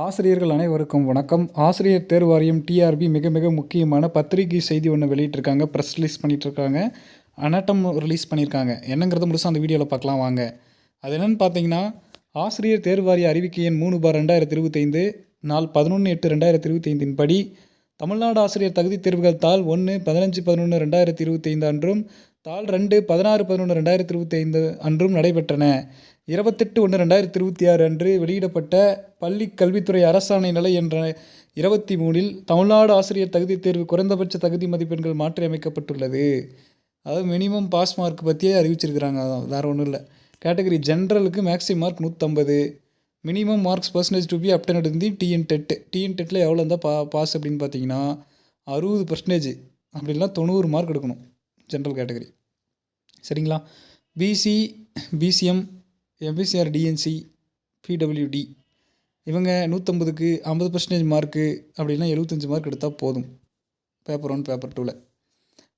ஆசிரியர்கள் அனைவருக்கும் வணக்கம். ஆசிரியர் தேர்வு வாரியம் டிஆர்பி மிக மிக முக்கியமான பத்திரிகை செய்தி ஒன்று வெளியிட்டிருக்காங்க. ப்ரெஸ் ரிலீஸ் பண்ணிகிட்ருக்காங்க அனட்டம் ரிலீஸ் பண்ணியிருக்காங்க. என்னங்கிறத முழுசாக அந்த வீடியோவில் பார்க்கலாம். வாங்க. அது என்னென்னு பார்த்தீங்கன்னா ஆசிரியர் தேர்வு வாரிய அறிவிக்கை எண் மூணு பார் ரெண்டாயிரத்தி இருபத்தைந்து நாள் பதினொன்று எட்டு ரெண்டாயிரத்தி இருபத்தைந்தின் படி தமிழ்நாடு ஆசிரியர் தகுதி தேர்வுகள் தாள் ஒன்று பதினஞ்சு பதினொன்று ரெண்டாயிரத்தி இருபத்தைந்து அன்றும் தாள் ரெண்டு பதினாறு பதினொன்று ரெண்டாயிரத்தி இருபத்தைந்து அன்றும் நடைபெற்றன. இருபத்தெட்டு ஒன்று ரெண்டாயிரத்தி இருபத்தி ஆறு அன்று வெளியிடப்பட்ட பள்ளி கல்வித்துறை அரசாணை நிலை என்ற இருபத்தி மூணில் தமிழ்நாடு ஆசிரியர் தகுதி தேர்வு குறைந்தபட்ச தகுதி மதிப்பெண்கள் மாற்றி அமைக்கப்பட்டுள்ளது அதாவது மினிமம் பாஸ் மார்க் பற்றியே அறிவிச்சிருக்கிறாங்க. அதான் வேறு ஒன்றும் இல்லை. கேட்டகரி ஜென்ரலுக்கு மேக்ஸிமம் மார்க் நூற்றம்பது minimum marks percentage to be obtained இருந்து டிஎன் டெட்டு டிஎன் டெட்டில் எவ்வளோ இருந்தால் பா பாஸ் அப்படின்னு பார்த்தீங்கன்னா அறுபது பர்சன்டேஜ் அப்படின்னா தொண்ணூறு மார்க் எடுக்கணும். ஜென்ரல் கேட்டகரி சரிங்களா? BC BCM MBC or DNC PWD இவங்க நூற்றம்பதுக்கு ஐம்பது பர்சன்டேஜ் மார்க்கு அப்படின்னா எழுபத்தஞ்சி மார்க் எடுத்தால் போதும். பேப்பர் ஒன் பேப்பர் டூவில்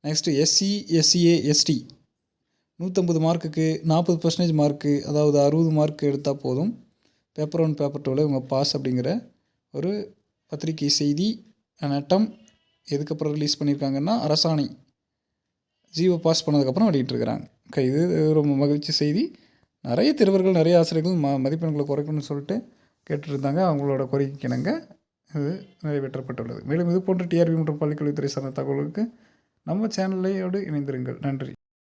நெக்ஸ்ட்டு எஸ்சி எஸ்சிஏ எஸ்டி நூற்றம்பது மார்க்குக்கு நாற்பது பர்சன்டேஜ் மார்க்கு அதாவது அறுபது மார்க் எடுத்தால் போதும். பேப்பர் ஒன் பேப்பர் டூவில் இவங்க பாஸ் அப்படிங்கிற ஒரு பத்திரிகை செய்தி நட்டம் எதுக்கப்புறம் ரிலீஸ் பண்ணியிருக்காங்கன்னா அரசாணை. ஜியோ பாஸ் பண்ணதுக்கப்புறம் வெளியிட்டிருக்கிறாங்க. க- இது ரொம்ப மகிழ்ச்சி செய்தி. நிறைய திருவர்கள் நிறைய ஆசிரியர்கள் ம மதிப்பெண்களை குறைக்கணும்னு சொல்லிட்டு கேட்டுருந்தாங்க. அவங்களோட கோரிக்கைக்கிணங்க இது நிறைவேற்றப்பட்டுள்ளது. மேலும் இது போன்ற டிஆர்பி மற்றும் பள்ளிக்கல்வித்துறை சார்ந்த தகவலுக்கு நம்ம சேனலையோடு இணைந்திருங்கள். நன்றி.